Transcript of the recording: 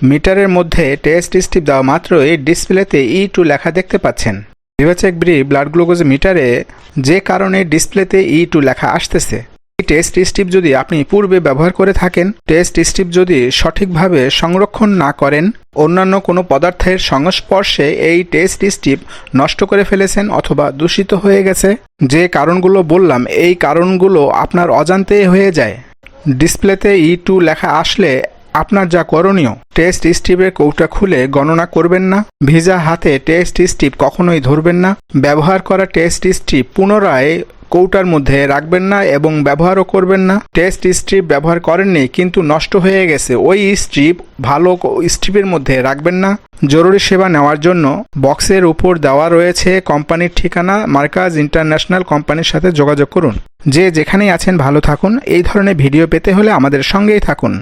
মিটারের মধ্যে test steep দেওয়া মাত্রই ডিসপ্লেতে ই টু লেখা দেখতে পাচ্ছেন। বিবেচক ব্রি ব্লাড গ্লুকোজ মিটারে যে কারণে ডিসপ্লেতে ই টু লেখা আসতেছে। এই টেস্ট স্টিপ যদি আপনি পূর্বে ব্যবহার করে থাকেন, টেস্ট স্টিপ যদি সঠিকভাবে সংরক্ষণ না করেন, অন্যান্য কোনো পদার্থের সংস্পর্শে এই টেস্ট স্টিপ নষ্ট করে ফেলেছেন অথবা দূষিত হয়ে গেছে। যে কারণগুলো বললাম, এই কারণগুলো আপনার অজান্তেই হয়ে যায়। ডিসপ্লেতে ই টু লেখা আসলে আপনার যা করণীয় টেস্ট স্টিপের কৌটা খুলে গণনা করবেন না। ভিজা হাতে টেস্ট স্টিপ কখনোই ধরবেন না। ব্যবহার করা টেস্ট স্টিপ পুনরায় কৌটার মধ্যে রাখবেন না এবং ব্যবহারও করবেন না। টেস্ট স্ট্রিপ ব্যবহার করেননি, কিন্তু নষ্ট হয়ে গেছে। ওই স্ট্রিপ ভালো স্ট্রিপের মধ্যে রাখবেন না। জরুরি সেবা নেওয়ার জন্য বক্সের উপর দেওয়া রয়েছে কোম্পানির ঠিকানা, মার্কাজ ইন্টারন্যাশনাল কোম্পানির সাথে যোগাযোগ করুন। যে যেখানেই আছেন ভালো থাকুন। এই ধরনের ভিডিও পেতে হলে আমাদের সঙ্গেই থাকুন।